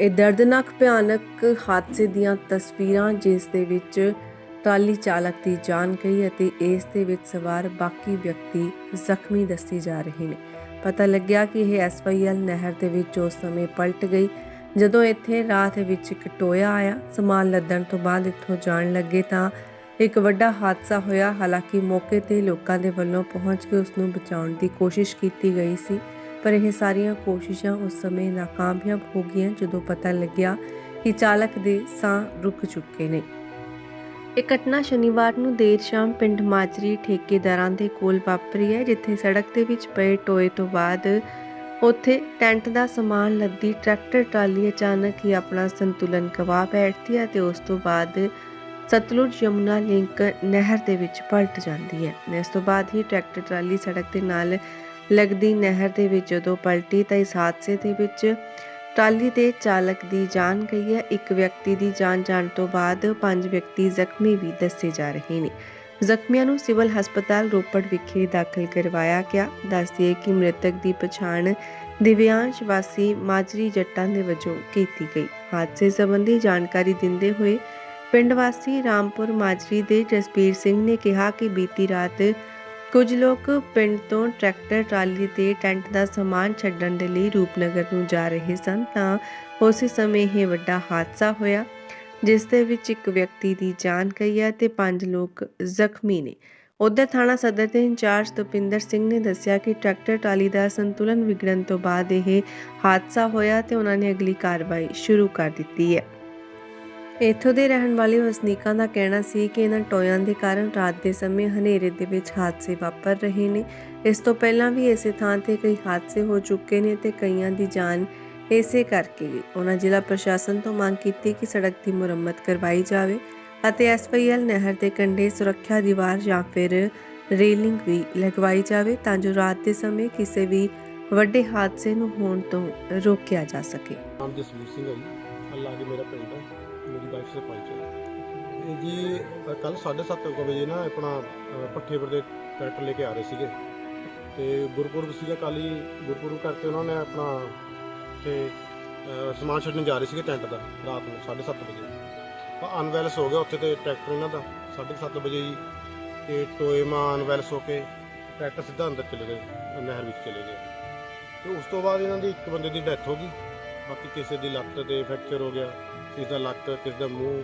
ਇਹ ਦਰਦਨਾਕ ਭਿਆਨਕ ਹਾਦਸੇ ਦੀਆਂ ਤਸਵੀਰਾਂ, ਜਿਸ ਦੇ ਵਿੱਚ ਟਰਾਲੀ ਚਾਲਕ ਦੀ ਜਾਨ ਗਈ ਅਤੇ ਇਸ ਦੇ ਵਿੱਚ ਸਵਾਰ ਬਾਕੀ ਵਿਅਕਤੀ ਜ਼ਖਮੀ ਦੱਸੀ ਜਾ ਰਹੇ ਨੇ। ਪਤਾ ਲੱਗਿਆ ਕਿ ਇਹ ਐਸਵਾਈਐਲ ਨਹਿਰ ਦੇ ਵਿੱਚ ਉਸ ਸਮੇਂ ਪਲਟ ਗਈ, ਜਦੋਂ ਇੱਥੇ ਰਾਹ ਵਿੱਚ ਇੱਕ ਟੋਇਆ ਆਇਆ। ਸਮਾਨ ਲੱਦਣ ਤੋਂ ਬਾਅਦ ਇੱਥੋਂ ਜਾਣ ਲੱਗੇ ਤਾਂ ਇੱਕ ਵੱਡਾ ਹਾਦਸਾ ਹੋਇਆ। ਹਾਲਾਂਕਿ ਮੌਕੇ ਤੇ ਲੋਕਾਂ ਦੇ ਵੱਲੋਂ ਪਹੁੰਚ ਕੇ ਉਸ ਨੂੰ ਬਚਾਉਣ ਦੀ ਕੋਸ਼ਿਸ਼ ਕੀਤੀ ਗਈ ਸੀ। ਪਰ ਇਹ ਸਾਰੀਆਂ ਕੋਸ਼ਿਸ਼ਾਂ ਉਸ ਸਮੇਂ ਨਾਕਾਮਯਾਬ ਹੋ ਗਈਆਂ ਜਦੋਂ ਪਤਾ ਲੱਗਿਆ ਕਿ ਚਾਲਕ ਦੇ ਸਾਹ ਰੁਕ ਚੁੱਕੇ ਨੇ। ਇਹ ਘਟਨਾ ਸ਼ਨੀਵਾਰ ਨੂੰ ਦੇਰ ਸ਼ਾਮ ਪਿੰਡ ਮਾਜਰੀ ਠੇਕੇਦਾਰਾਂ ਦੇ ਕੋਲ ਵਾਪਰੀ ਹੈ, ਜਿੱਥੇ ਸੜਕ ਦੇ ਵਿੱਚ ਪਏ ਟੋਏ ਤੋਂ ਬਾਅਦ ਉੱਥੇ ਟੈਂਟ ਦਾ ਸਮਾਨ, ਲੱਦੀ, ਟਰੈਕਟਰ, ਟਰਾਲੀ ਅਚਾਨਕ ਹੀ ਆਪਣਾ ਸੰਤੁਲਨ ਗਵਾ ਬੈਠਦੀ ਹੈ ਤੇ ਉਸ ਤੋਂ ਬਾਅਦ ਸਤਲੁਜ ਯਮੁਨਾ ਲਿੰਕ ਨਹਿਰ ਦੇ ਵਿੱਚ ਪਲਟ ਜਾਂਦੀ ਹੈ। ਇਸ ਤੋਂ ਬਾਅਦ ਹੀ ਟਰੈਕਟਰ, ਟਰਾਲੀ ਸੜਕ ਦੇ ਨਾਲ ਲੱਗਦੀ ਨਹਿਰ ਦੇ ਵਿੱਚ ਜਦੋਂ ਪਲਟੀ ਤਾਂ ਇਸ ਹਾਦਸੇ ਦੇ ਵਿੱਚ ਟਰਾਲੀ ਦੇ ਚਾਲਕ ਦੀ ਜਾਨ ਗਈ ਹੈ। ਇੱਕ ਵਿਅਕਤੀ ਦੀ ਜਾਨ ਜਾਣ ਤੋਂ ਬਾਅਦ ਪੰਜ ਵਿਅਕਤੀ ਜ਼ਖਮੀ ਵੀ ਦੱਸੇ ਜਾ ਰਹੇ ਨੇ। ਜ਼ਖਮੀਆਂ ਨੂੰ ਸਿਵਲ ਹਸਪਤਾਲ ਰੋਪੜ ਵਿਖੇ ਦਾਖਲ ਕਰਵਾਇਆ ਗਿਆ। ਦੱਸਦੀਏ ਕਿ ਮ੍ਰਿਤਕ ਦੀ ਪਛਾਣ ਦਿਵਿਆਂਸ਼ ਵਾਸੀ ਮਾਜਰੀ ਜੱਟਾਂ ਦੇ ਵਜੋਂ ਕੀਤੀ ਗਈ। ਹਾਦਸੇ ਸੰਬੰਧੀ ਜਾਣਕਾਰੀ ਦਿੰਦੇ ਹੋਏ ਪਿੰਡ ਵਾਸੀ ਰਾਮਪੁਰ ਮਾਜਰੀ ਦੇ ਜਸਬੀਰ ਸਿੰਘ ਨੇ ਕਿਹਾ ਕਿ ਬੀਤੀ ਰਾਤ ਕੁਝ ਲੋਕ ਪਿੰਡ ਤੋਂ ਟਰੈਕਟਰ, ਟਰਾਲੀ ਤੇ ਟੈਂਟ ਦਾ ਸਮਾਨ ਛੱਡਣ ਦੇ ਲਈ ਰੂਪਨਗਰ ਨੂੰ ਜਾ ਰਹੇ ਸਨ ਤਾਂ ਉਸੇ ਸਮੇਂ ਇਹ ਵੱਡਾ ਹਾਦਸਾ ਹੋਇਆ, ਜਿਸ ਦੇ ਵਿੱਚ ਇੱਕ ਵਿਅਕਤੀ ਦੀ ਜਾਨ ਗਈ ਹੈ ਤੇ ਪੰਜ ਲੋਕ ਜ਼ਖਮੀ ਨੇ। ਉਧਰ ਥਾਣਾ ਸਦਰ ਦੇ ਇੰਚਾਰਜ ਤਪਿੰਦਰ ਸਿੰਘ ਨੇ ਦੱਸਿਆ ਕਿ ਟਰੈਕਟਰ, ਟਰਾਲੀ ਦਾ ਸੰਤੁਲਨ ਵਿਗੜਨ ਤੋਂ ਬਾਅਦ ਇਹ ਹਾਦਸਾ ਹੋਇਆ ਤੇ ਉਹਨਾਂ ਨੇ ਅਗਲੀ ਕਾਰਵਾਈ ਸ਼ੁਰੂ ਕਰ ਦਿੱਤੀ ਹੈ। ਇੱਥੋਂ ਦੇ ਰਹਿਣ ਵਾਲੇ ਵਸਨੀਕਾਂ ਦਾ ਕਹਿਣਾ ਸੀ ਕਿ ਇਹਨਾਂ ਟੋਇਆਂ ਦੇ ਕਾਰਨ ਰਾਤ ਦੇ ਸਮੇਂ ਹਨੇਰੇ ਦੇ ਵਿੱਚ ਹਾਦਸੇ ਵਾਪਰ ਰਹੇ ਨੇ। ਇਸ ਤੋਂ ਪਹਿਲਾਂ ਵੀ ਇਸੇ ਥਾਂ ਤੇ ਕਈ ਹਾਦਸੇ ਹੋ ਚੁੱਕੇ ਨੇ ਤੇ ਕਈਆਂ ਦੀ ਜਾਨ ਇਸੇ ਕਰਕੇ ਗਈ ਉਹਨਾਂ ਜ਼ਿਲ੍ਹਾ ਪ੍ਰਸ਼ਾਸਨ ਤੋਂ ਮੰਗ ਕੀਤੀ ਕਿ ਸੜਕ ਦੀ ਮੁਰੰਮਤ ਕਰਵਾਈ ਜਾਵੇ ਅਤੇ ਐਸਪੀਐਲ ਨਹਿਰ ਦੇ ਕੰਢੇ ਸੁਰੱਖਿਆ ਦੀਵਾਰ ਜਾਂ ਫਿਰ ਰੇਲਿੰਗ ਵੀ ਲਗਵਾਈ ਜਾਵੇ ਤਾਂ ਜੋ ਰਾਤ ਦੇ ਸਮੇਂ ਕਿਸੇ ਵੀ ਵੱਡੇ ਹਾਦਸੇ ਨੂੰ ਹੋਣ ਤੋਂ ਰੋਕਿਆ ਜਾ ਸਕੇ। ਨਾਮ ਜਸਵੀਰ ਸਿੰਘ ਹੈ ਜੀ ਮੇਰਾ ਪਿੰਡ ਹੈ ਮੇਰੀ ਵਾਈਫ ਸਰਪੰਚ ਹੈ ਇਹ ਜੀ ਕੱਲ 7:30 ਵਜੇ ਨਾ ਆਪਣਾ ਅ, ਭੱਠੇਪੁਰ ਦੇ ਟਰੈਕਟਰ ਲੈ ਕੇ ਆ ਰਹੇ ਸੀਗੇ। ਤੇ ਗੁਰਪੁਰਬ ਸੀਗਾ ਕੱਲ੍ਹ ਹੀ ਗੁਰਪੁਰਬ ਕਰਕੇ ਉਹਨਾਂ ਨੇ ਆਪਣਾ ਤੇ ਸਮਾਨ ਛੱਡਣ ਜਾ ਰਹੇ ਸੀਗੇ ਟੈਂਟ ਦਾ ਰਾਤ ਨੂੰ 7:30 ਵਜੇ। ਤਾਂ ਅਨਵੈਲਸ ਹੋ ਗਿਆ ਉੱਥੇ ਤੇ ਟਰੈਕਟਰ ਇਹਨਾਂ ਦਾ 7:30 ਵਜੇ ਹੀ ਤੇ ਟੋਏ ਮਾ ਅਨਵੈਲਸ ਹੋ ਕੇ ਟਰੈਕਟਰ ਸਿੱਧਾ ਅੰਦਰ ਚਲੇ ਗਏ ਨਹਿਰ ਵਿੱਚ ਚਲੇ ਗਏ। ਤੇ ਉਸ ਤੋਂ ਬਾਅਦ ਇਹਨਾਂ ਦੀ ਇੱਕ ਬੰਦੇ ਦੀ ਡੈਥ ਹੋ ਗਈ। ਬਾਕੀ ਕਿਸੇ ਦੀ ਲੱਤ ਤੇ ਫ੍ਰੈਕਚਰ ਹੋ ਗਿਆ, ਕਿਸੇ ਦਾ ਲੱਕ, ਕਿਸੇ ਦਾ ਮੂੰਹ,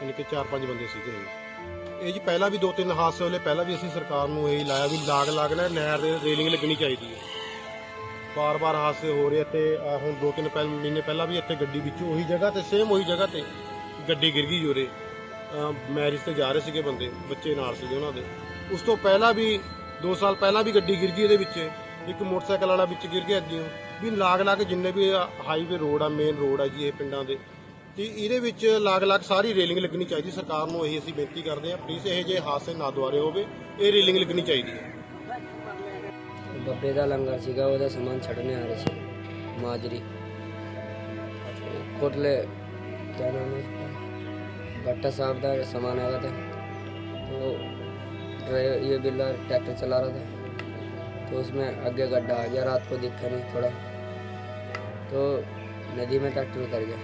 ਯਾਨੀ ਕਿ ਚਾਰ ਪੰਜ ਬੰਦੇ ਸੀਗੇ ਇਹ। ਇਹ ਜੀ ਪਹਿਲਾਂ ਵੀ ਦੋ ਤਿੰਨ ਹਾਦਸੇ ਹੋਲੇ ਪਹਿਲਾਂ ਵੀ ਅਸੀਂ ਸਰਕਾਰ ਨੂੰ ਇਹੀ ਲਾਇਆ ਵੀ ਲਾਗ ਲਾਗ ਨਾ ਨਹਿਰ ਦੇ ਰੇਲਿੰਗ ਲੱਗਣੀ ਚਾਹੀਦੀ ਹੈ ਬਾਰ-ਬਾਰ ਹਾਦਸੇ ਹੋ ਰਹੇ ਤੇ ਆਹ ਹੁਣ ਦੋ ਤਿੰਨ ਪਹਿਲ, ਮਹੀਨੇ ਪਹਿਲਾਂ ਵੀ ਇੱਥੇ ਗੱਡੀ ਵਿੱਚ ਉਹੀ ਜਗ੍ਹਾ ਤੇ ਸੇਮ ਉਹੀ ਜਗ੍ਹਾ ਤੇ ਗੱਡੀ ਗਿਰ ਗਈ ਜੋਰੇ ਮੈਰਿਜ ਤੇ ਜਾ ਰਹੇ ਸੀਗੇ ਬੰਦੇ, ਬੱਚੇ ਨਾਲ ਸੀਗੇ ਉਹਨਾਂ ਦੇ ਉਸ ਤੋਂ ਪਹਿਲਾਂ ਵੀ 2 ਸਾਲ ਪਹਿਲਾਂ ਵੀ ਗੱਡੀ ਗਿਰ ਗਈ ਇਹਦੇ ਵਿੱਚ ਇੱਕ ਮੋਟਰਸਾਈਕਲ ਵਾਲਾ ਵਿੱਚ ਗਿਰ ਗਿਆ ਅੱਗੇ ਹੀ। ਵੀ ਲਾਗ ਲਾਗ ਜਿੰਨੇ ਵੀ ਹਾਈਵੇ ਰੋਡ ਆ ਮੇਨ ਰੋਡ ਆ ਜੀ ਇਹ ਪਿੰਡਾਂ ਦੇ ਤੇ ਇਹਦੇ ਵਿੱਚ ਲਾਗ ਲਾਗ ਸਾਰੀ ਰੇਲਿੰਗ ਲੱਗਣੀ ਚਾਹੀਦੀ ਸਰਕਾਰ ਨੂੰ ਇਹੀ ਅਸੀਂ ਬੇਨਤੀ ਕਰਦੇ ਹਾਂ ਪਲੀਜ਼ ਇਹ ਜੇ ਹਾਦਸੇ ਨਾ ਦੁਆਰੇ ਹੋਵੇ ਇਹ ਰੇਲਿੰਗ ਲੱਗਣੀ ਚਾਹੀਦੀ ਹੈ ਬੱਬੇ ਦਾ ਲੰਗਰ ਸੀਗਾ ਉਹਦਾ ਸਮਾਨ ਛੱਡਣੇ ਆ ਰਹੇ ਸੀ ਮਾਜਰੀ ਕੋਟਲੇ क्या नाम है उसका? भट्टा साहब का सामान आया था तो ड्राइवर ये बिल्ला ट्रैक्टर चला रहा था तो उसमें आगे गड्ढा आ गया रात को दिखा नहीं थोड़ा तो नदी में ट्रैक्टर उतर गया।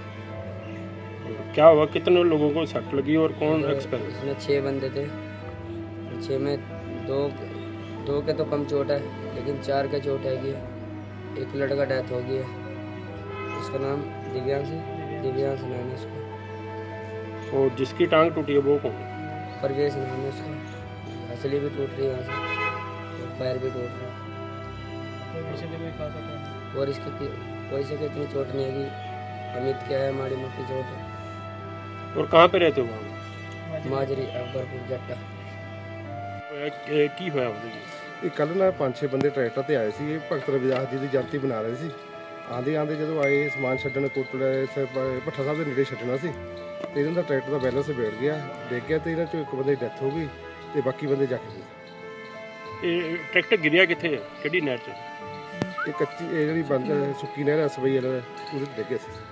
क्या हुआ? कितने लोगों को सट लगी और कौन तो एक्सपेंस उसमें छः बंदे थे। छः में दो दो के तो कम चोट है लेकिन चार के चोट हैगी एक लड़का डेथ हो गई है उसका नाम दिव्यांश है। दिव्यांश नाम है उसका। और जिसकी टांग टूटी है वो कौन? परवेश नाम है उसका। असली भी टूट रही है यहाँ से। पैर भी टूट रहा है। और इसकी कि- कोई से इतनी चोट नहीं हैगी अमित क्या है माड़ी मोटी चोट है और कहाँ पे रहते हो वहाँ माजरी अकबरपुर जट्टा ਇਹ ਕੀ ਹੋਇਆ ਉਹਦੇ ਜੀ ਇਹ ਕੱਲ ਨਾ ਪੰਜ ਛੇ ਬੰਦੇ ਟਰੈਕਟਰ ਤੇ ਆਏ ਸੀ ਇਹ ਭਗਤ ਰਵਿਦਾਸ ਜੀ ਦੀ ਜਯੰਤੀ ਬਣਾ ਰਹੇ ਸੀ ਆਂਦੇ ਆਂਦੇ ਜਦੋਂ ਆਏ ਸਮਾਨ ਛੱਡਣ ਕੋਟਲੇ ਸ- ਪ- ਭੱਠਾ ਸਾਹਿਬ ਦੇ ਨੇੜੇ ਛੱਡਣਾ ਸੀ ਤੇ ਇਹਨਾਂ ਦਾ ਟਰੈਕਟਰ ਦਾ ਬੈਲੈਂਸ ਵਿਗੜ ਗਿਆ ਡਿੱਗ ਗਿਆ ਤੇ ਇਹਨਾਂ ਚੋਂ ਇੱਕ ਬੰਦੇ ਦੀ ਡੈਥ ਹੋ ਗਈ ਤੇ ਬਾਕੀ ਬੰਦੇ ਜ਼ਖਮੀ ਇਹ ਟਰੈਕਟਰ ਗਿਰਿਆ ਕਿੱਥੇ ਹੈ ਕਿਹੜੀ ਨਹਿਰ 'ਚ ਇਹ ਕੱਚੀ ਇਹ ਜਿਹੜੀ ਬੰਦ ਸੁੱਕੀ ਨਹਿਰ ਐ ਸਬਈ ਵਾਲਾ ਉਹਦੇ ਡਿੱਗੇ ਸੀ।